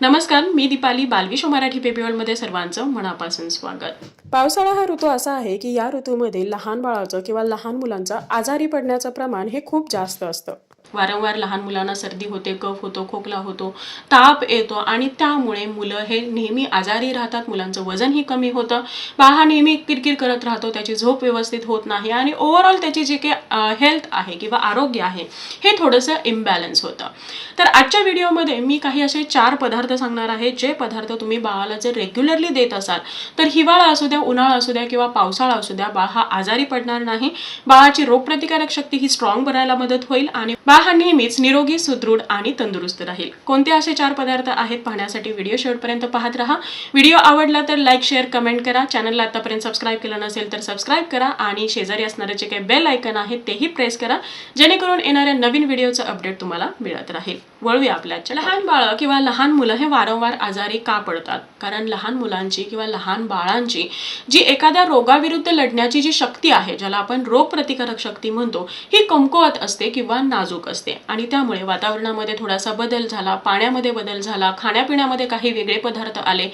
नमस्कार मी दीपाली बालविश्व मराठी पेपी सर्वांचं मनापासून स्वागत. पावसाळा हा ऋतू असा आहे की या ऋतूमध्ये लहान बाळाचं किंवा लहान मुलांचं आजारी पडण्याचं प्रमाण हे खूप जास्त असतं. वारंवार लहान मुलांना सर्दी होते कफ होतो खोकला होतो ताप येतो आणि त्यामुळे मुलं हे नेहमी आजारी राहतात. मुलांचं वजनही कमी होतं. बाळ हा नेहमी किरकिर करत राहतो. त्याची झोप व्यवस्थित होत नाही आणि ओव्हरऑल त्याची जे काही हेल्थ आहे किंवा आरोग्य आहे हे थोडंसं इम्बॅलन्स होतं. तर आजच्या व्हिडिओमध्ये मी काही असे चार पदार्थ सांगणार आहे. जे पदार्थ तुम्ही बाळाला जर रेग्युलरली देत असाल तर हिवाळा असू द्या उन्हाळा असू द्या किंवा पावसाळा असू द्या बाळ हा आजारी पडणार नाही. बाळाची रोगप्रतिकारक शक्ती ही स्ट्रॉंग बनायला मदत होईल आणि बाळ हा नेहमीच निरोगी सुदृढ आणि तंदुरुस्त राहील. कोणते असे चार पदार्थ आहेत पाहण्यासाठी व्हिडिओ शेवटपर्यंत पाहत राहा. व्हिडिओ आवडला तर लाईक शेअर कमेंट करा. चॅनलला आतापर्यंत सबस्क्राईब केलं नसेल तर सबस्क्राईब करा आणि शेजारी असणारे जे काही बेल आयकन आहे तेही प्रेस करा. जेणेकरून येणाऱ्या नवीन व्हिडिओचं अपडेट तुम्हाला मिळत राहील. वळूया आपल्या लहान बाळं किंवा लहान मुलं हे वारंवार आजारी का पडतात? कारण लहान मुलांची किंवा लहान बाळांची जी एखाद्या रोगाविरुद्ध लढण्याची जी शक्ती आहे ज्याला आपण रोगप्रतिकारक शक्ती म्हणतो ही कमकुवत असते किंवा नाजूक असते. आणि त्यामुळे वातावरणामध्ये थोडासा बदल झाला पाण्यामध्ये बदल झाला खाण्यापिण्यामध्ये काही वेगळे पदार्थ आले.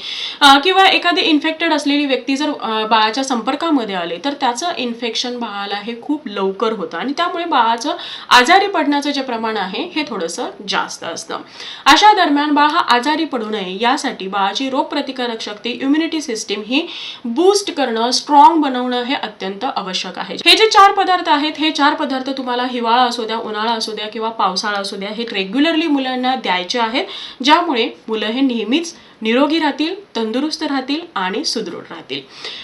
किंवा एखादी इन्फेक्टेड असलेली व्यक्ती जर बाळाच्या संपर्कामध्ये आले तर त्याचं इन्फेक्शन बाळाला हे खूप लवकर होतं. आणि त्यामुळे बाळाचं आजारी पडण्याचं जे प्रमाण आहे हे थोडंसं जास्त असतं. अशा दरम्यान बाळ हा आजारी पडू नये यासाठी बाळाची रोगप्रतिकारक शक्ती इम्युनिटी सिस्टीम ही बूस्ट करणं स्ट्रॉंग बनवणं हे अत्यंत आवश्यक आहे. हे जे चार पदार्थ आहेत हे चार पदार्थ तुम्हाला हिवाळा असू द्या उन्हाळा असू द्या किंवा पावसाळा असू द्या हे रेग्युलरली मुलांना द्यायचे आहेत. ज्यामुळे मुलं हे नेहमीच निरोगी राहतील तंदुरुस्त राहतील आणि सुदृढ राहतील.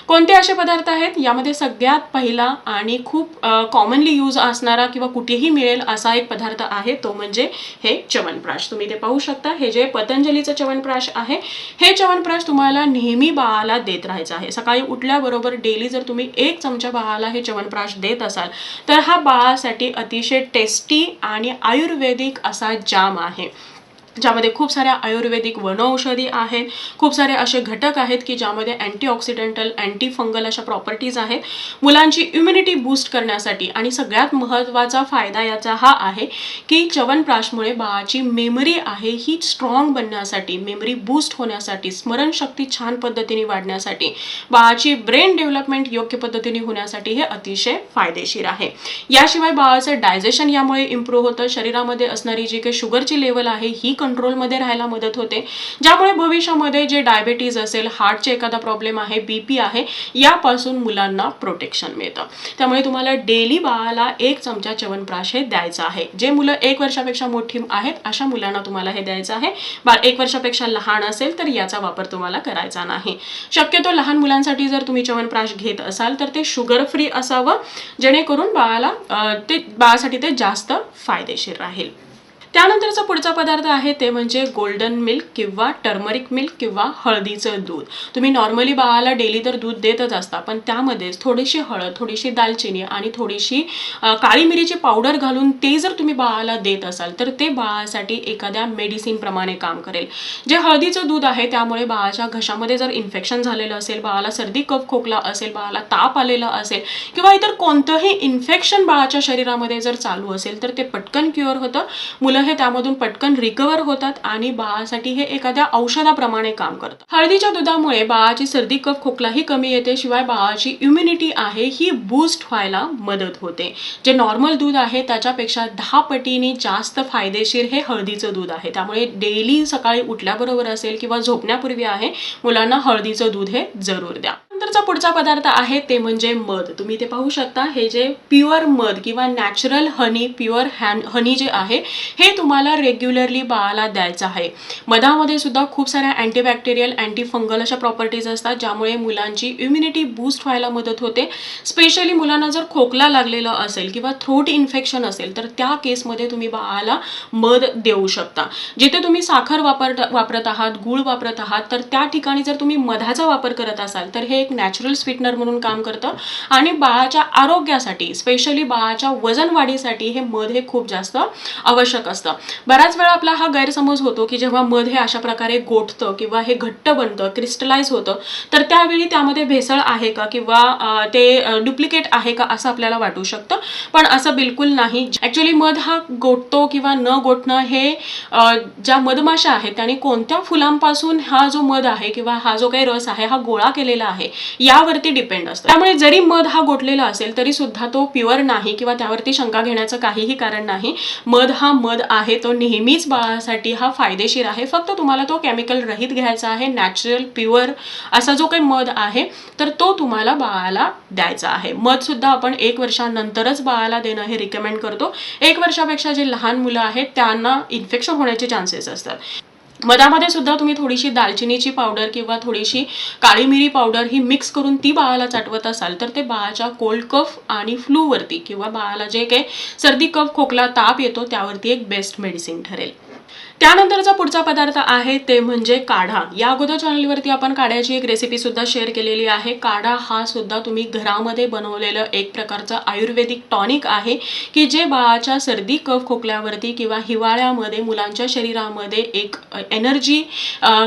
कोणते असे पदार्थ आहेत? यामध्ये सगळ्यात पहिला आणि खूप कॉमनली यूज असणारा किंवा कुठेही मिळेल असा एक पदार्थ आहे तो म्हणजे हे च्यवनप्राश. तुम्ही ते पाहू शकता हे जे पतंजलीचं च्यवनप्राश आहे हे च्यवनप्राश तुम्हाला नेहमी बाळाला देत राहायचं आहे. सकाळी उठल्याबरोबर डेली जर तुम्ही एक चमचा बाळाला हे च्यवनप्राश देत असाल तर हा बाळासाठी अतिशय टेस्टी आणि आयुर्वेदिक असा जाम आहे. ज्यामध्ये खूप साऱ्या आयुर्वेदिक वनौषधी आहेत खूप सारे असे घटक आहेत की ज्यामध्ये अँटीऑक्सिडेंटल अँटी फंगल अशा प्रॉपर्टीज आहेत. मुलांची इम्युनिटी बूस्ट करण्यासाठी आणि सगळ्यात महत्त्वाचा फायदा याचा हा आहे की च्यवनप्राशमुळे बाळाची मेमरी आहे ही स्ट्रॉंग बनण्यासाठी मेमरी बूस्ट होण्यासाठी स्मरणशक्ती छान पद्धतीने वाढण्यासाठी बाळाची ब्रेन डेव्हलपमेंट योग्य पद्धतीने होण्यासाठी हे अतिशय फायदेशीर आहे. याशिवाय बाळाचं डायजेशन यामुळे इम्प्रूव्ह होतं. शरीरामध्ये असणारी जी काही शुगरची लेवल आहे ही कंट्रोलमध्ये राहायला मदत होते. ज्यामुळे भविष्यामध्ये जे डायबेटीज असेल हार्टचे एखादा प्रॉब्लेम आहे बीपी आहे यापासून मुलांना प्रोटेक्शन मिळतं. त्यामुळे तुम्हाला डेली बाळाला एक चमचा च्यवनप्राश हे द्यायचं आहे. जे मुलं एक वर्षापेक्षा मोठी आहेत अशा मुलांना तुम्हाला हे द्यायचं आहे. बाळ एक वर्षापेक्षा लहान असेल तर याचा वापर तुम्हाला करायचा नाही. शक्यतो लहान मुलांसाठी जर तुम्ही च्यवनप्राश घेत असाल तर ते शुगर फ्री असावं जेणेकरून बाळाला ते बाळासाठी ते जास्त फायदेशीर राहील. त्यानंतरचा पुढचा पदार्थ आहे ते म्हणजे गोल्डन मिल्क किंवा टर्मरिक मिल्क किंवा हळदीचं दूध. तुम्ही नॉर्मली बाळाला डेली तर दूध देतच असता पण त्यामध्येच थोडीशी हळद थोडीशी दालचिनी आणि थोडीशी काळी मिरीची पावडर घालून ते जर तुम्ही बाळाला देत असाल तर ते बाळासाठी एखाद्या मेडिसिनप्रमाणे काम करेल. जे हळदीचं दूध आहे त्यामुळे बाळाच्या घशामध्ये जर इन्फेक्शन झालेलं असेल बाळाला सर्दी कफ खोकला असेल बाळाला ताप आलेला असेल किंवा इतर कोणतंही इन्फेक्शन बाळाच्या शरीरामध्ये जर चालू असेल तर ते पटकन क्युअर होतं. मुलं हे त्यामधून पटकन रिकवर होतात आणि बाळासाठी हे एखाद्या औषधाप्रमाणे काम करतं हळदीच्या दुधामुळे बाळाची सर्दी कफ खोकलाही कमी येते शिवाय बाळाची इम्युनिटी आहे ही बूस्ट व्हायला मदत होते. जे नॉर्मल दूध आहे त्याच्यापेक्षा दहा पटीने जास्त फायदेशीर हे हळदीचं दूध आहे. त्यामुळे डेली सकाळी उठल्याबरोबर असेल किंवा झोपण्यापूर्वी आहे मुलांना हळदीचं दूध हे जरूर द्या. नंतरचा पुढचा पदार्थ आहे ते म्हणजे मध. तुम्ही ते पाहू शकता हे जे प्युअर मध किंवा नॅचरल हनी प्युअर हॅन हनी जे आहे हे तुम्हाला रेग्युलरली बाळाला द्यायचं आहे. मधामध्ये सुद्धा खूप साऱ्या अँटीबॅक्टेरियल अँटी फंगल अशा प्रॉपर्टीज असतात ज्यामुळे मुलांची इम्युनिटी बूस्ट व्हायला मदत होते. स्पेशली मुलांना जर खोकला लागलेला असेल किंवा थ्रोट इन्फेक्शन असेल तर त्या केसमध्ये तुम्ही बाळाला मध देऊ शकता. जिथे तुम्ही साखर वापर वापरत आहात गूळ वापरत आहात तर त्या ठिकाणी जर तुम्ही मधाचा वापर करत असाल तर हे एक नॅचरल स्वीटनर म्हणून काम करतं. आणि बाळाच्या आरोग्यासाठी स्पेशली बाळाच्या वजन वाढीसाठी हे मध हे खूप जास्त आवश्यक असतं. बऱ्याच वेळा आपला हा गैरसमज होतो की जेव्हा मध हे अशा प्रकारे गोठतं किंवा हे घट्ट बनतं क्रिस्टलाइज होतं तर त्यावेळी त्यामध्ये भेसळ आहे का किंवा ते डुप्लिकेट आहे का असं आपल्याला वाटू शकतं. पण असं बिलकुल नाही. ॲक्च्युली मध हा गोठतो किंवा न गोठणं हे ज्या मधमाशा आहेत त्यांनी कोणत्या फुलांपासून हा जो मध आहे किंवा हा जो काही रस आहे हा गोळा केलेला आहे यावरती डिपेंड असतं. त्यामुळे जरी मध हा गोठलेला असेल तरी सुद्धा तो प्युअर नाही किंवा त्यावरती शंका घेण्याचं काहीही कारण नाही. मध हा मध आहे तो नेहमीच बाळासाठी हा फायदेशीर आहे. फक्त तुम्हाला तो केमिकल रहित घ्यायचा आहे नॅचरल प्युअर असा जो काही मध आहे तर तो तुम्हाला बाळाला द्यायचा आहे. मध सुद्धा आपण एक वर्षानंतरच बाळाला देणं हे रिकमेंड करतो. एक वर्षापेक्षा जे लहान मुलं आहेत त्यांना इन्फेक्शन होण्याचे चान्सेस असतात. मधामध्ये सुद्धा तुम्ही थोडीशी दालचिनीची पावडर किंवा थोडीशी काळी मिरी पावडर ही मिक्स करून ती बाळाला चाटवत असाल तर ते बाळाच्या कोल्ड कफ आणि फ्लूवरती किंवा बाळाला जे काही सर्दी कफ खोकला ताप येतो त्यावरती एक बेस्ट मेडिसिन ठरेल. त्यानंतरचा पुढचा पदार्थ आहे ते म्हणजे काढा. या अगोदर चॅनलवरती आपण काढ्याची एक रेसिपी सुद्धा शेअर केलेली आहे. काढा हा सुद्धा तुम्ही घरामध्ये बनवलेलं एक प्रकारचं आयुर्वेदिक टॉनिक आहे की जे बाळाच्या सर्दी कफ खोकल्यावरती किंवा हिवाळ्यामध्ये मुलांच्या शरीरामध्ये एक एनर्जी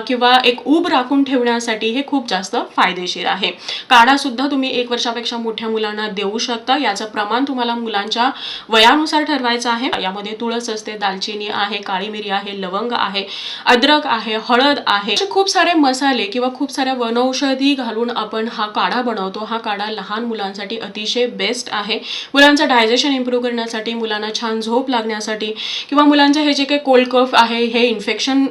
किंवा एक ऊब राखून ठेवण्यासाठी हे खूप जास्त फायदेशीर आहे. काढासुद्धा तुम्ही एक वर्षापेक्षा मोठ्या मुलांना देऊ शकता. याचं प्रमाण तुम्हाला मुलांच्या वयानुसार ठरवायचं आहे. यामध्ये तुळस असते दालचिनी आहे काळी मिरी आहे लवंग आहे अद्रक आहे हळद आहे. असे खूप सारे मसाले किंवा खूप साऱ्या वनौषधी घालून आपण हा काढा बनवतो. हा काढा लहान मुलांसाठी अतिशय बेस्ट आहे. मुलांचं डायजेशन इम्प्रूव्ह करण्यासाठी मुलांना छान झोप लागण्यासाठी किंवा मुलांचं हे जे काही कोल्ड कफ आहे हे इन्फेक्शन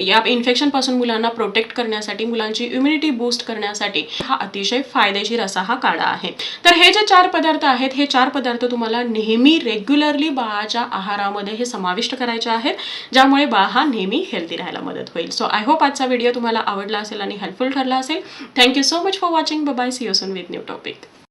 या इन्फेक्शनपासून मुलांना प्रोटेक्ट करण्यासाठी मुलांची इम्युनिटी बूस्ट करण्यासाठी हा अतिशय फायदेशीर असा हा काढा आहे. तर हे जे चार पदार्थ आहेत हे चार पदार्थ तुम्हाला नेहमी रेग्युलरली बाळाच्या आहारामध्ये हे समाविष्ट करायचे आहेत ज्यामुळे बाळ हा नेहमी हेल्दी राहायला मदत होईल. सो आय होप आजचा व्हिडिओ तुम्हाला आवडला असेल आणि हेल्पफुल ठरला असेल. Thank you so much for watching bye see you soon with new topic